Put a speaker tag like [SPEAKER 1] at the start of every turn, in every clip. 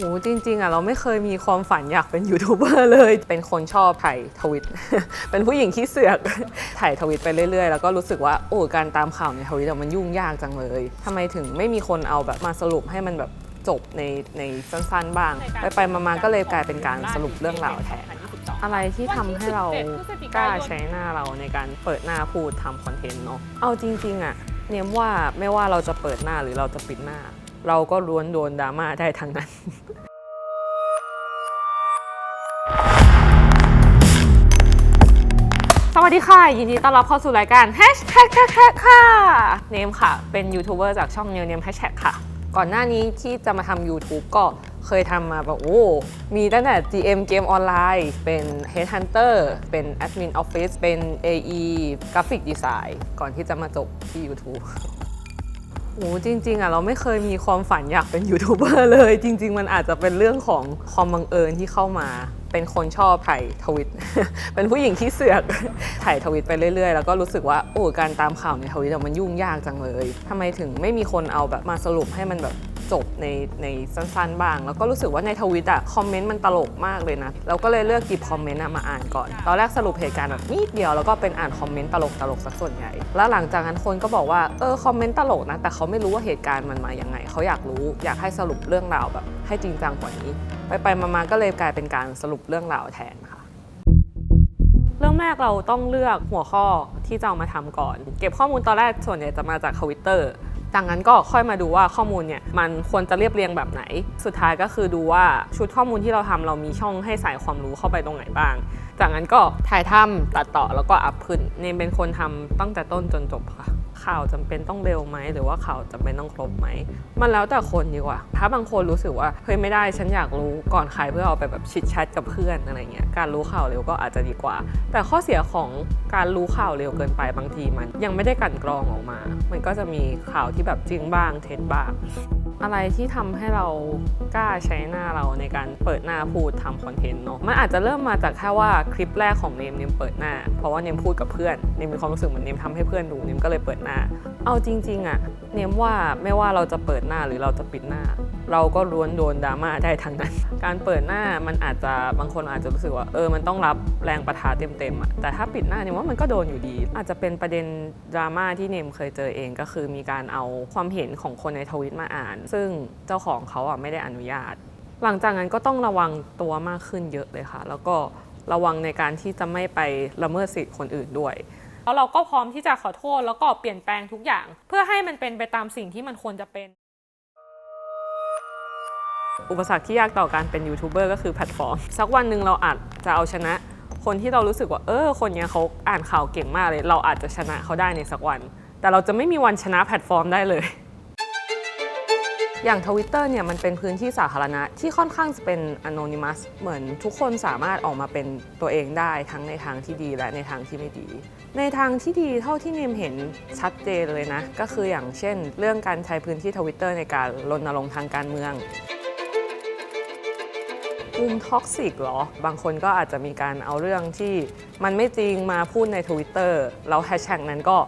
[SPEAKER 1] โอ้จริงๆอะเราไม่เคยมีความฝันอยากเป็นยูทูบเบอร์เลย เป็นคนชอบถ่ายทวิต เป็นผู้หญิงที่เสือก ถ่ายทวิตไปเรื่อยๆ แล้วก็รู้สึกว่าโอ้การตามข่าวในทวิตอะมันยุ่งยากจังเลยทำไมถึงไม่มีคนเอาแบบมาสรุปให้มันแบบจบในในสั้นๆบ้าง ไปไปๆมาๆก็เลยกลายเป็นการสรุปเรื่องราวแทนอะไรที่ทำให้เรากล้าใช้หน้าเราในการเปิดหน้าพูดทำคอนเทนต์เนาะเอาจริงๆอะเนียมว่าไม่ว่าเราจะเปิดหน้าหรือเราจะปิดหน้า เราก็ล้วนโดนดราม่าได้ทั้งนั้นสวัสดีค่ะ ยินดีต้อนรับเข้าสู่รายการ Hashtag ค่ะเนมค่ะ เป็นยูทูบเบอร์จากช่อง New Name Hashtag ค่ะ ก่อนหน้านี้ที่จะมาทำ YouTube ก็เคยทำมาแบบโอ้ มีตั้งแต่ GM เกมออนไลน์ เป็น Headhunter เป็น Admin Office เป็น AE Graphic Design ก่อนที่จะมาจบที่ YouTube โอ้จริงๆอะเราไม่เคยมีความฝันอยากเป็นยูทูบเบอร์เลย จริง ๆ มันอาจจะเป็นเรื่องของความบังเอิญที่เข้ามา เป็นคนชอบถ่ายทวิต เป็นผู้หญิงที่เสือกถ่ายทวิตไปเรื่อยๆ แล้วก็รู้สึกว่าโอ้การตามข่าวในทวิตมันยุ่งยากจังเลยทำไมถึงไม่มีคนเอาแบบมาสรุปให้มันแบบ จบในในสั้นๆบ้าง แล้วก็รู้สึกว่าในทวิตอะคอมเมนต์มันตลกมากเลยนะเราก็เลยเลือกหยิบคอมเมนต์มาอ่านก่อน ตอนแรกสรุปเหตุการณ์แบบนิดเดียวแล้วก็เป็นอ่านคอมเมนต์ตลกตลกๆสักส่วนใหญ่ แล้วหลังจากนั้นคนก็บอกว่าเออคอมเมนต์ตลกนะ แต่เขาไม่รู้ว่าเหตุการณ์มันมาอยังไง เขาอยากรู้อยากให้สรุปเรื่องราวแบบ ให้จริงจังกว่านี้ ไปไปๆมาๆก็เลยกลายเป็นการสรุปเรื่องราวแทนค่ะเริ่มแรกเราต้องเลือกหัวข้อที่จะเอามาทำก่อน เก็บข้อมูลตอนแรกส่วนใหญ่จะมาจากทวิตเตอร์ จากนั้นก็ค่อยมาดูว่าข้อมูลเนี่ยมันควรจะเรียบเรียงแบบไหน สุดท้ายก็คือดูว่าชุดข้อมูลที่เราทำเรามีช่องให้ใส่ความรู้เข้าไปตรงไหนบ้าง จากนั้นก็ถ่ายทำตัดต่อแล้วก็อัพขึ้นเนมเป็นคนทำตั้งแต่ต้นจนจบค่ะ ข่าวจำเป็นต้องเร็วไหมหรือว่าข่าวจำเป็นต้องครบไหม มันแล้วแต่คนดีกว่า ถ้าบางคนรู้สึกว่าเฮ้ยไม่ได้ฉันอยากรู้ก่อนใครเพื่อเอาไปแบบชิดแชทกับเพื่อนอะไรเงี้ยการรู้ข่าวเร็วก็อาจจะดีกว่า แต่ข้อเสียของการรู้ข่าวเร็วเกินไปบางทีมัน ยังไม่ได้กันกรองออกมา มันก็จะมีข่าวที่แบบจริงบ้างเท็จบ้าง อะไรที่ทำให้เรากล้าใช้หน้าเราในการเปิดหน้าพูดทำคอนเทนต์เนาะมันอาจจะเริ่มมาจากแค่ว่าคลิปแรกของเนมเนมเปิดหน้า เพราะว่าเนมพูดกับเพื่อนเนมมีความรู้สึกเหมือนเนมทำให้เพื่อนดูเนมก็เลยเปิดหน้า เอาจริง ๆอะเนมว่าไม่ว่าเราจะเปิดหน้าหรือเราจะปิดหน้า เราก็ล้วนโดนดราม่าได้ทั้งนั้น การเปิดหน้ามันอาจจะบางคนอาจจะรู้สึกว่าเออมันต้องรับแรงประทะเต็มๆอะแต่ถ้าปิดหน้าเนี่ยว่ามันก็โดนอยู่ดี อาจจะเป็นประเด็นดราม่าที่เนมเคยเจอเองก็คือมีการเอาความเห็นของคนในทวิตมาอ่านซึ่งเจ้าของเขาอะไม่ได้อนุญาต หลังจากนั้นก็ต้องระวังตัวมากขึ้นเยอะเลยค่ะ แล้วก็ระวังในการที่จะไม่ไปละเมิดสิทธิ์คนอื่นด้วย
[SPEAKER 2] แล้วเราก็พร้อมที่จะขอโทษแล้วก็เปลี่ยนแปลงทุกอย่าง เพื่อให้มันเป็นไปตามสิ่งที่มันควรจะเป็น
[SPEAKER 1] อุปสรรคที่ยากต่อการเป็นยูทูบเบอร์ก็คือแพลตฟอร์ม สักวันหนึ่งเราอาจจะเอาชนะ คนที่เรารู้สึกว่าเออคนนี้เขาอ่านข่าวเก่งมากเลย เราอาจจะชนะเขาได้ในสักวัน แต่เราจะไม่มีวันชนะแพลตฟอร์มได้เลย อย่างทวิตเตอร์เนี่ยมันเป็นพื้นที่สาธารณะที่ค่อนข้างจะเป็น anonymous เหมือนทุกคนสามารถออกมาเป็นตัวเองได้ทั้งในทางที่ดีและในทางที่ไม่ดี ในทางที่ดีเท่าที่เนมเห็นชัดเจนเลยนะ ก็คืออย่างเช่น เรื่องการใช้พื้นที่ทวิตเตอร์ในการรณรงค์ทางการเมืองมุมท็อกซิกเหรอ บางคนก็อาจจะมีการเอาเรื่องที่มันไม่จริงมาพูดในทวิตเตอร์แล้วแฮชแท็กนั้นก็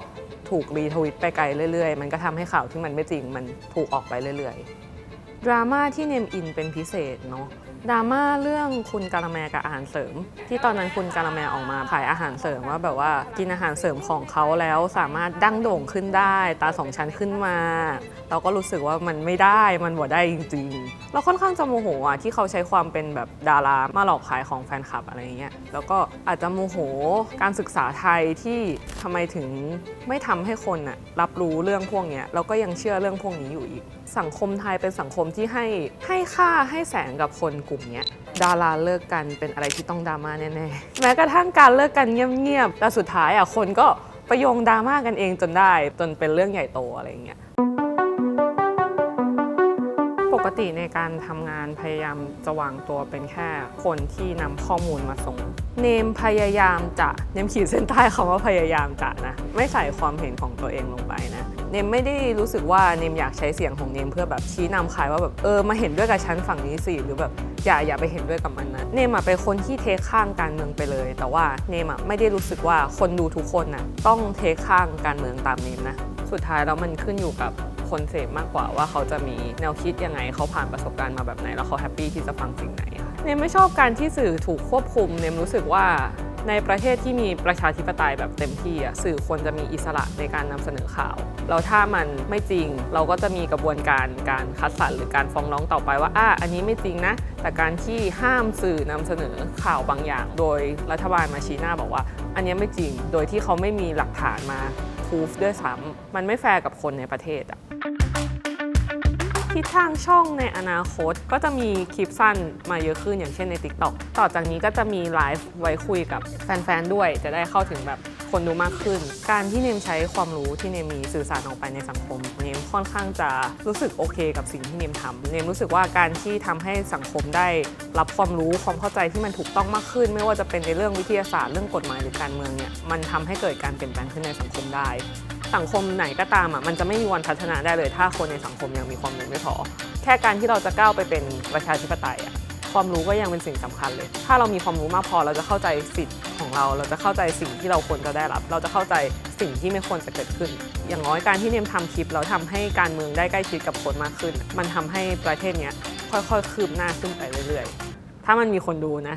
[SPEAKER 1] ถูกรีทวิตไปไกลเรื่อยๆ มันก็ทำให้ข่าวที่มันไม่จริงมันถูกออกไปเรื่อยๆ ดราม่าที่เนมอินเป็นพิเศษเนาะ ดราม่าเรื่องคุณการาแมกับอาหารเสริม ที่ตอนนั้นคุณการาแมออกมาขายอาหารเสริมว่าแบบว่ากินอาหารเสริมของเขาแล้วสามารถดั้งโด่งขึ้นได้ ตาสองชั้นขึ้นมา เราก็รู้สึกว่ามันไม่ได้มันบ่ได้จริงๆเราค่อนข้างจะโมโหอะที่เขาใช้ความเป็นแบบดารามาหลอกขายของแฟนคลับอะไรเงี้ยแล้วก็อาจจะโมโหการศึกษาไทยที่ทำไมถึงไม่ทำให้คนอะรับรู้เรื่องพวกเนี้ยแล้วก็ยังเชื่อเรื่องพวกนี้อยู่อีก สังคมไทยเป็นสังคมที่ให้ให้ค่าให้แสงกับคนกลุ่มเนี้ยดาราเลิกกันเป็นอะไรที่ต้องดราม่าแน่ๆแม้กระทั่งการเลิกกันเงียบๆแต่สุดท้ายอะคนก็ไปโยงดราม่ากันเองจนได้ จนเป็นเรื่องใหญ่โตอะไรอย่างเงี้ยปกติในการทำงานพยายามจะวางตัวเป็นแค่คนที่นำข้อมูลมาส่ง เนมพยายามจะเนมขีดเส้นใต้คำว่าพยายามจะนะ ไม่ใส่ความเห็นของตัวเองลงไปนะ เนมไม่ได้รู้สึกว่าเนมอยากใช้เสียงของเนมเพื่อแบบชี้นำใครว่าแบบเออมาเห็นด้วยกับฉันฝั่งนี้สิหรือแบบอย่าอย่าไปเห็นด้วยกับมันนะเนมอะเป็นคนที่เทข้างการเมืองไปเลย แต่ว่าเนมอะไม่ได้รู้สึกว่าคนดูทุกคนน่ะต้องเทข้างการเมืองตามเนมนะสุดท้ายแล้วมันขึ้นอยู่กับคนเสพมากกว่าว่าเขาจะมีแนวคิดยังไงเขาผ่านประสบการณ์มาแบบไหน แล้วเขาแฮปปี้ที่จะฟังสิ่งไหนเนมไม่ชอบการที่สื่อถูกควบคุมเนมรู้สึกว่า ในประเทศที่มีประชาธิปไตยแบบเต็มที่อะสื่อควรจะมีอิสระในการนำเสนอข่าวแล้วถ้ามันไม่จริง เราก็จะมีกระบวนการการคัดสรรหรือการฟ้องร้องต่อไปว่าอะอันนี้ไม่จริงนะ แต่การที่ห้ามสื่อนำเสนอข่าวบางอย่าง โดยรัฐบาลมาชี้หน้าบอกว่า อันนี้ไม่จริงโดยที่เขาไม่มีหลักฐานมาพูฟด้วยซ้ำมันไม่แฟร์กับคนในประเทศอะ ทิศทางช่องในอนาคตก็จะมีคลิปสั้นมาเยอะขึ้นอย่างเช่นใน TikTok ต่อจากนี้ก็จะมีไลฟ์ไว้คุยกับแฟนๆด้วย จะได้เข้าถึงแบบคนดูมากขึ้น การที่เนมใช้ความรู้ที่เนมมีสื่อสารออกไปในสังคม เนมค่อนข้างจะรู้สึกโอเคกับสิ่งที่เนมทำเนมรู้สึกว่าการที่ทำให้สังคมได้รับความรู้ความเข้าใจที่มันถูกต้องมากขึ้น ไม่ว่าจะเป็นในเรื่องวิทยาศาสตร์เรื่องกฎหมายหรือการเมืองเนี่ยมันทำให้เกิดการเปลี่ยนแปลงขึ้นในสังคมได้ สังคมไหนก็ตามอะมันจะไม่มีวันพัฒนาได้เลย ถ้าคนในสังคมยังมีความรู้ไม่พอ แค่การที่เราจะก้าวไปเป็นประชาธิปไตยอะความรู้ก็ยังเป็นสิ่งสำคัญเลย ถ้าเรามีความรู้มากพอเราจะเข้าใจสิทธิ์ของเรา เราจะเข้าใจสิ่งที่เราควรจะได้รับ เราจะเข้าใจสิ่งที่ไม่ควรจะเกิดขึ้น อย่างน้อยการที่เนมทำคลิปแล้วทำให้การเมืองได้ใกล้ชิดกับคนมากขึ้น มันทำให้ประเทศเนี้ยค่อยๆคืบหน้าขึ้นไปเรื่อยๆ ถ้ามันมีคนดูนะ